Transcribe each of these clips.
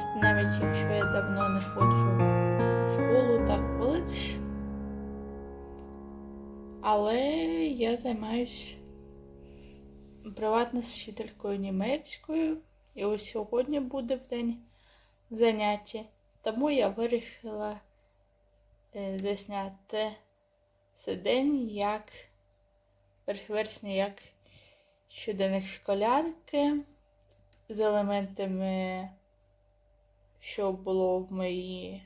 чисто, навіть якщо я давно не ходжу в школу та коледж. Але я займаюсь приватно з вчителькою німецькою. І ось сьогодні буде в день заняття. Тому я вирішила е, засняти цей день як 1 вересня як щоденник школярки з елементами, що було в мої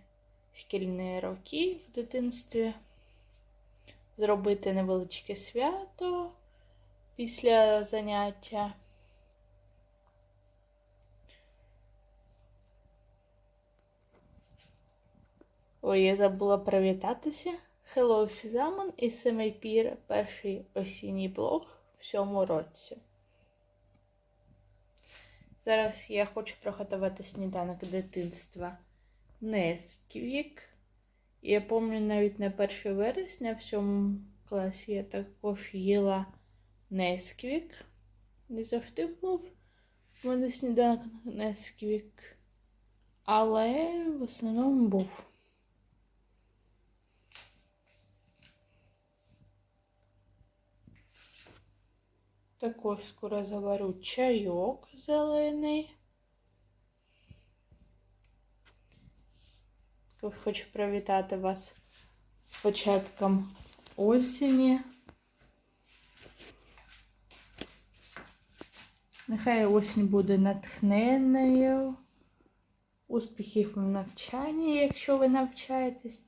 шкільні роки в дитинстві. Зробити невеличке свято після заняття. Ой, я забула привітатися. Hello, Сізамон і Семейпір, перший осінній блог в цьому році. Зараз я хочу приготувати сніданок дитинства Несквік. Я пам'ятаю навіть на 1 вересня в цьому класі я також їла Несквік. Не завжди був в мене сніданок Несквік. Але в основному був. Також скоро заварю чайок зелений. Хочу привітати вас з початком осені. Нехай осінь буде натхненною. Успіхів в навчанні, якщо ви навчаєтесь,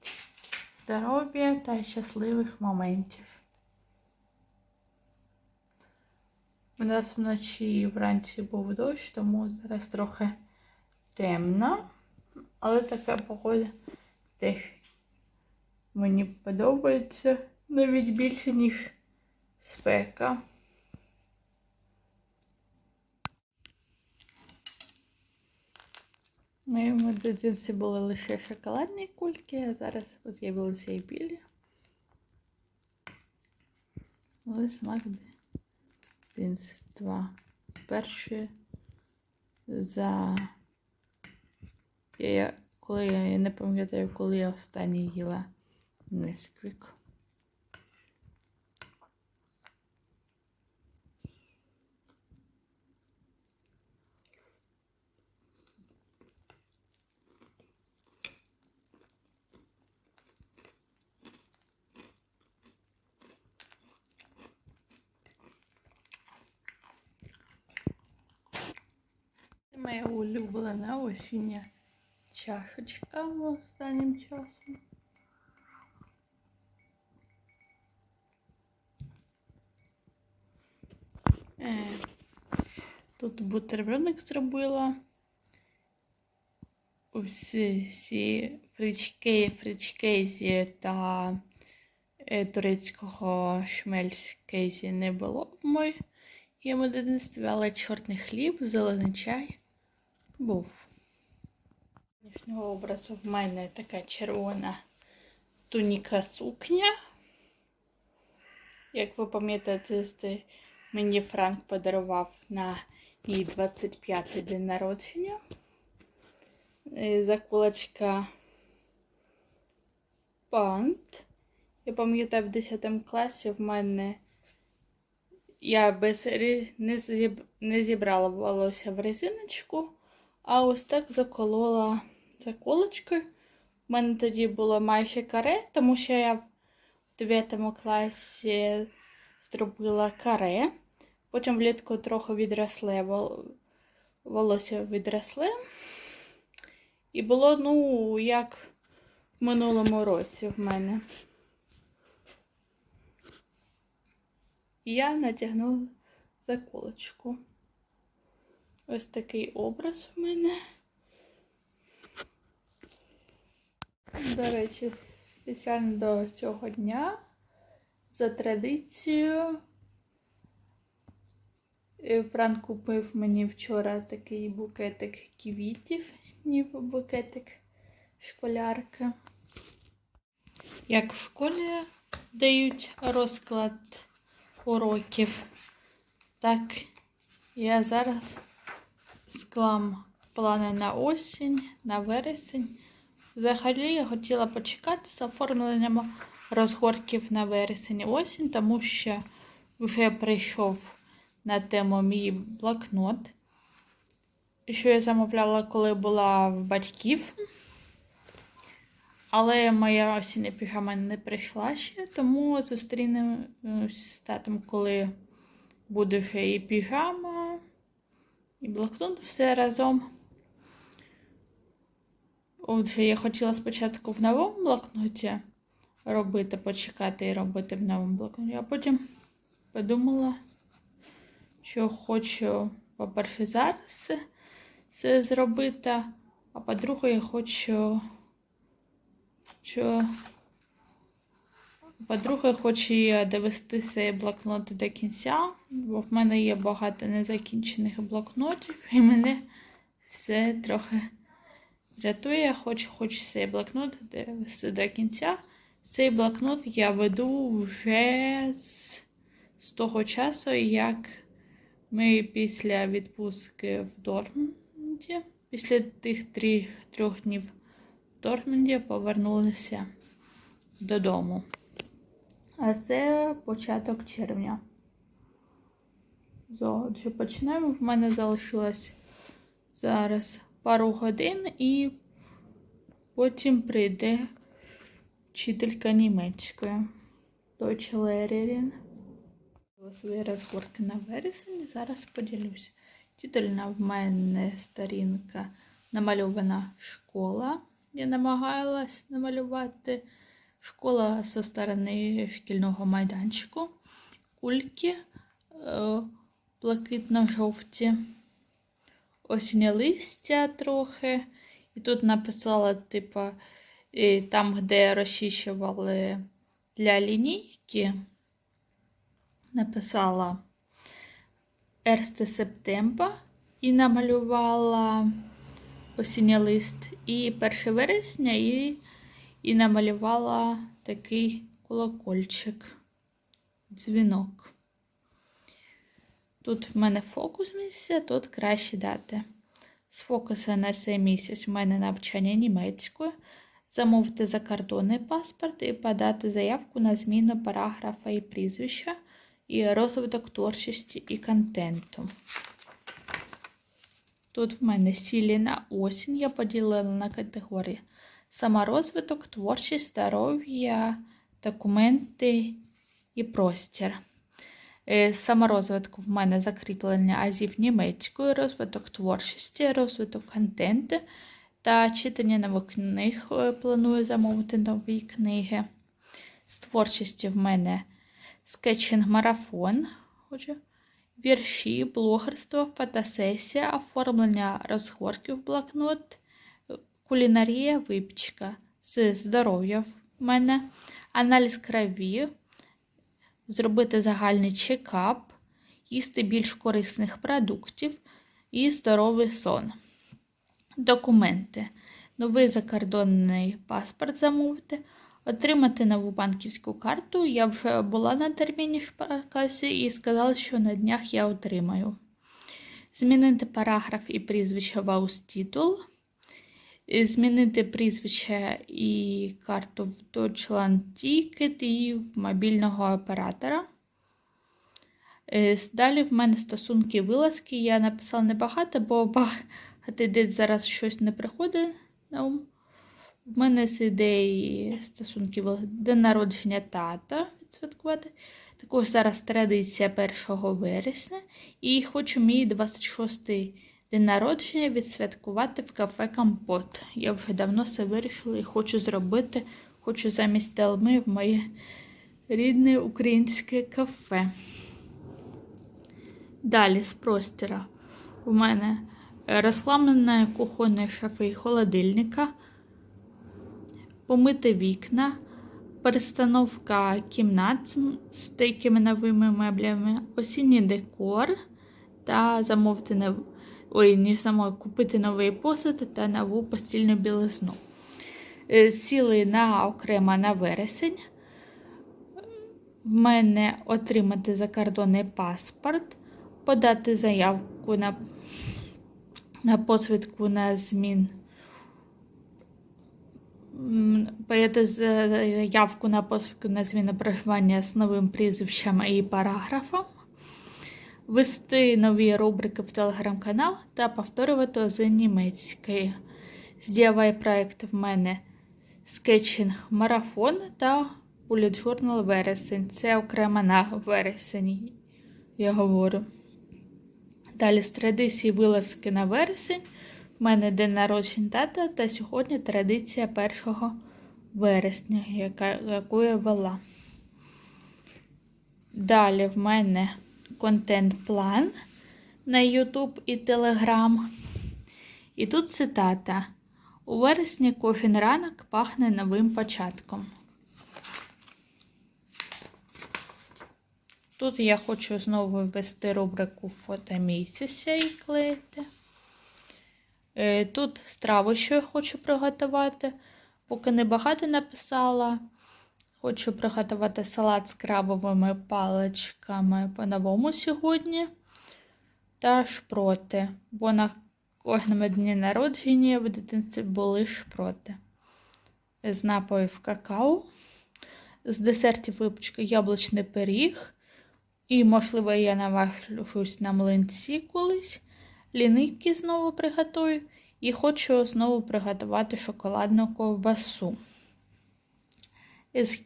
здоров'я та щасливих моментів. У нас вночі і вранці був дощ, тому зараз трохи темно. Але така погода теж мені подобається навіть більше, ніж спека. В моєму дитинстві були лише шоколадні кульки, а зараз з'явилися і білі. Але смак дитинства. Перші за. Я, коли я не пам'ятаю, коли я останній їла Несквік. Моя улюблена осіння чашечка останнім часом. Е, Тут бутербродик зробила. Усі всі фрічки, фрічкейзі та е, турецького шмельскейзі не було в моєму дитинстві, але чорний хліб, зелений чай був. Нижнього образу в мене така червона туніка сукня. Як ви пам'ятаєте, мені Франк подарував на мій 25-й день народження. Е, Заколочка пант. Я пам'ятаю, в 10 класі в мене я без не зібрала волосся в резиночку, а ось так заколола заколочкою. У мене тоді було майже каре, тому що я в 9 класі зробила каре. Потім влітку трохи відросле, волосся відросле. І було, ну, як в минулому році в мене. І я натягнула заколочку. Ось такий образ в мене. До речі, спеціально до цього дня за традицією. е, Франк купив мені вчора такий букетик квітів, ніби букетик школярки. Як в школі дають розклад уроків, так я зараз склам плани на осінь, на вересень. Взагалі я хотіла почекати з оформленням розгортків на вересень осінь, тому що вже прийшов на тему мій блокнот, що я замовляла, коли була в батьків. Але моя осіння піжама не прийшла ще, тому зустрінемось з татом, коли буде вже і піжама, і блокнот все разом. Отже, я хотіла спочатку в новому блокноті робити, почекати і робити в новому блокноті, а потім подумала, що хочу, по-перше, зараз це зробити, а по-друге, я хочу, що по-друге, хочу довести цей блокнот до кінця, бо в мене є багато незакінчених блокнотів, і мене це трохи рятує. Хочу, хочу цей блокнот довести до кінця. Цей блокнот я веду вже з, з того часу, як ми після відпустки в Дортмунді, після тих трьох, днів в Дортмунді повернулися додому. А це початок червня. Отже, почнемо. В мене залишилось зараз пару годин, і потім прийде вчителька німецької. Lehrerin. Свої розгорки на вересень. Зараз поділюсь. Титульна в мене сторінка намальована школа. Я намагалась намалювати школа зі сторони шкільного майданчику, кульки е, блакитно-жовті, осіння листя трохи. І тут написала, і там, де розчищували для лінійки, написала Ерсте Септемба і намалювала осіння лист. І 1 вересня, і, і намалювала такий колокольчик, дзвінок. Тут в мене фокус місця, тут краще дати. З фокуса на цей місяць в мене навчання німецькою. Замовити закордонний паспорт і подати заявку на зміну параграфа і прізвища і розвиток творчості і контенту. Тут в мене сілі на осінь. Я поділила на категорії саморозвиток, творчість, здоров'я, документи і простір. З саморозвитку в мене закріплення азів німецької, розвиток творчості, розвиток контенту та читання нових книг. Планую замовити нові книги. З творчості в мене скетчинг-марафон, вірші, блогерство, фотосесія, оформлення розгорків, блокнот, кулінарія, випічка. З здоров'я в мене аналіз крові зробити загальний чекап, їсти більш корисних продуктів і здоровий сон. Документи. Новий закордонний паспорт замовити, отримати нову банківську карту. Я вже була на терміні шпаркасі і сказала, що на днях я отримаю. Змінити параграф і прізвище в аустітул. Змінити прізвище і карту в Deutschland Ticket і в мобільного оператора. Далі в мене стосунки вилазки. Я написала небагато, бо багато десь зараз щось не приходить на ум. В мене з ідеї стосунки день народження тата відсвяткувати. Також зараз традиція 1 вересня. І хочу мій 26-й день народження відсвяткувати в кафе Компот. Я вже давно все вирішила і хочу зробити, хочу замість телми в моє рідне українське кафе. Далі з простіра у мене розхламлена кухонної шафи і холодильника, помити вікна, перестановка кімнат з такими новими меблями, осінній декор та замовити нову ой, не само купити новий посуд та нову постільну білизну. Сіли на окремо на вересень. В мене отримати закордонний паспорт, подати заявку на на посвідку на змін. Подати заявку на посвідку на зміну проживання з новим прізвищем і параграфом. Ввести нові рубрики в телеграм-канал та повторювати з німецької. Здівай проект в мене скетчинг марафон та Bullet Journal вересень. Це окремо на вересень, я говорю. Далі з традиції вилазки на вересень. У мене день народження тата та сьогодні традиція 1 вересня, яка, яку я вела. Далі в мене контент-план на YouTube і Telegram. І тут цитата. У вересні кожен ранок пахне новим початком. Тут я хочу знову ввести рубрику фото місяця і клеїти. Е, Тут страви, що я хочу приготувати. Поки не багато написала. Хочу приготувати салат з крабовими паличками по-новому сьогодні. Та шпроти, бо на кожному дні народження в дитинці були шпроти. З напоїв какао, з десертів випічка яблучний пиріг. І, можливо, я наважусь на млинці колись. Ліники знову приготую. І хочу знову приготувати шоколадну ковбасу.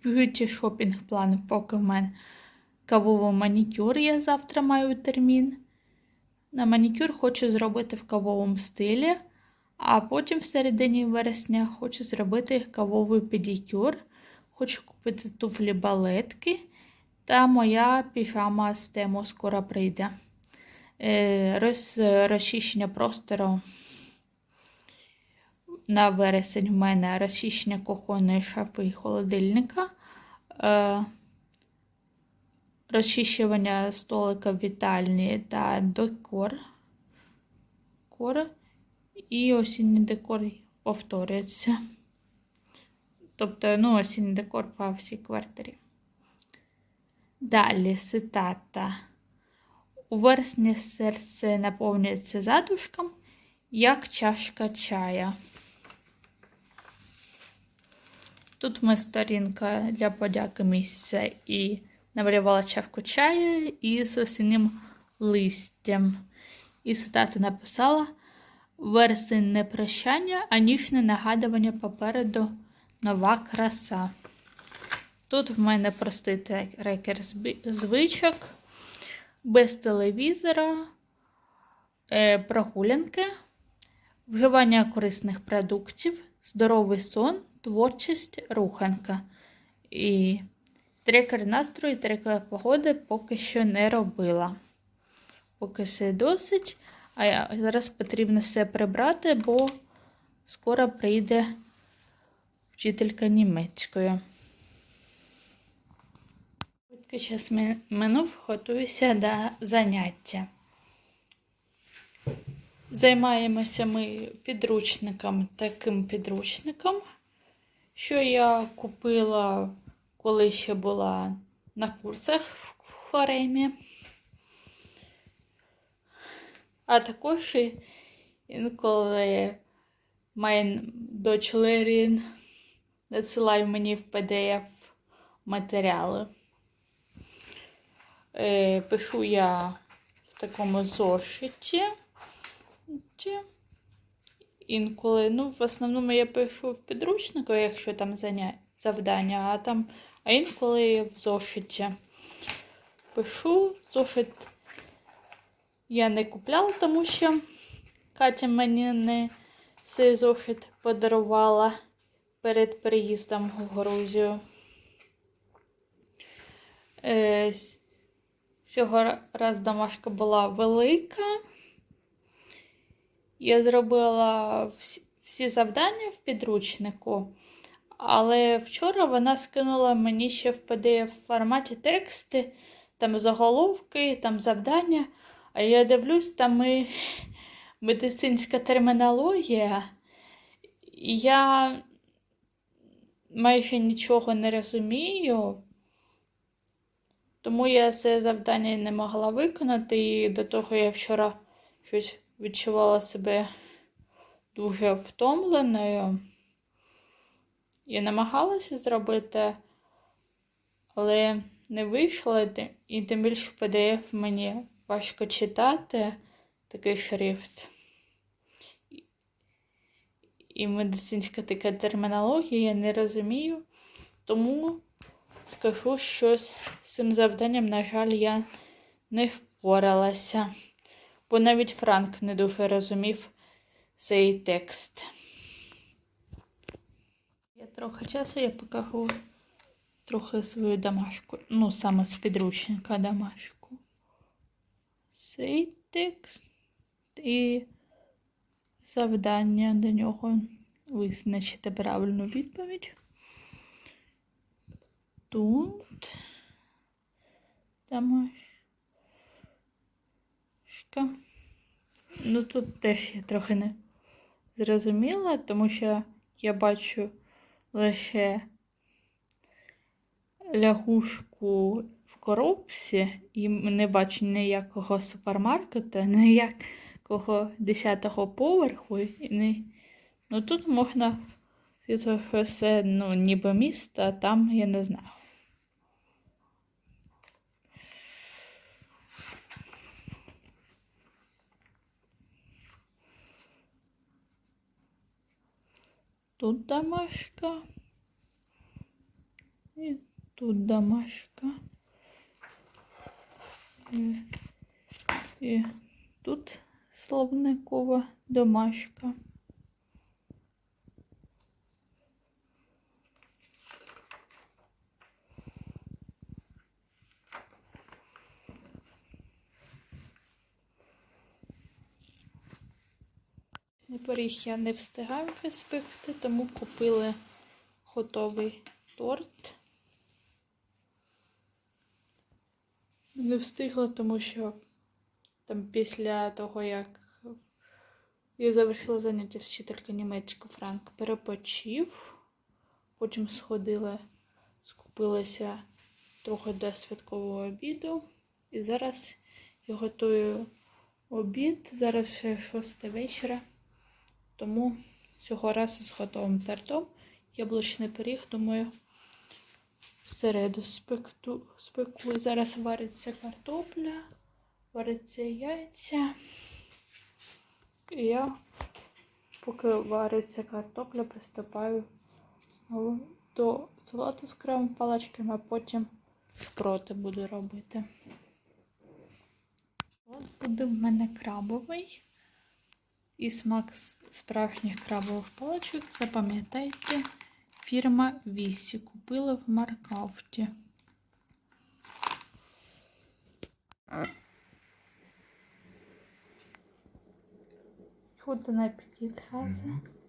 Б'юті шопінг план, поки в мене кавовий манікюр, я завтра маю термін. На манікюр хочу зробити в кавовому стилі, а потім в середині вересня хочу зробити кавовий педикюр. Хочу купити туфлі балетки. Та моя піжама з тему скоро прийде. Е, Роз, розчищення простору на вересень в мене розчищення кухонної шафи і холодильника. Е, розчищування столика вітальні та декор. Кор. І осінній декор повторюється. Тобто, ну, осінній декор по всій квартирі. Далі цитата. У вересні серце наповнюється задушком, як чашка чая. Тут ми сторінка для подяки місця і намалювала чашку чаю із осіннім листям. І цитату написала: Вересень не прощання, а ніжне нагадування попереду нова краса. Тут в мене простий трекер звичок, без телевізора, е, прогулянки, вживання корисних продуктів, здоровий сон, творчість, руханка. І трекер настрою, трекер погоди поки що не робила. Поки все досить. А зараз потрібно все прибрати, бо скоро прийде вчителька німецької. Поки час минув, готуюся до заняття. Займаємося ми підручником, таким підручником, що я купила, коли ще була на курсах в Хоремі. А також інколи моя дочь Лерін надсилає мені в PDF матеріали. Е, пишу я в такому зошиті. Інколи, ну, в основному я пишу в підручнику, якщо там завдання, а там, а інколи в зошиті. Пишу, зошит я не купляла, тому що Катя мені не цей зошит подарувала перед приїздом в Грузію. Е, Цього раз домашка була велика. Я зробила всі, завдання в підручнику, але вчора вона скинула мені ще в pdf форматі тексти, там заголовки, там завдання. А я дивлюсь, там і медицинська термінологія. Я майже нічого не розумію. Тому я це завдання не могла виконати, і до того я вчора щось відчувала себе дуже втомленою і намагалася зробити, але не вийшло, і тим- більше в PDF мені важко читати такий шрифт. І- медицинська така термінологія я не розумію. Тому скажу, що з цим завданням, на жаль, я не впоралася. Бо навіть Франк не дуже розумів цей текст. Я трохи часу я покажу трохи свою домашку. Ну, саме з підручника домашку. Цей текст і завдання до нього визначити правильну відповідь. Тут домашка. Ну тут теж я трохи не зрозуміла, тому що я бачу лише лягушку в коробці і не бачу ніякого супермаркету, ніякого 10-го поверху. І не... Ну тут можна це ну, ніби місто, а там я не знаю. Тут домашка. І тут домашка. І, і тут словникова домашка. Пиріг я не встигаю виспекти, тому купили готовий торт. Не встигла, тому що там після того, як я завершила заняття з вчителькою німецької Франк перепочив. Потім сходила, скупилася трохи до святкового обіду. І зараз я готую обід. Зараз ще 6 вечора. Тому цього разу з готовим тортом яблучний пиріг, думаю, всереду спекту, спеку. Зараз вариться картопля, вариться яйця. І я, поки вариться картопля, приступаю знову до салату з кремом паличками, а потім шпроти буду робити. От буде в мене крабовий. І смак з справжніх крабових паличок, запам'ятайте, фірма Вісі. Купила в Маркафті. Guten Appetit, Hase.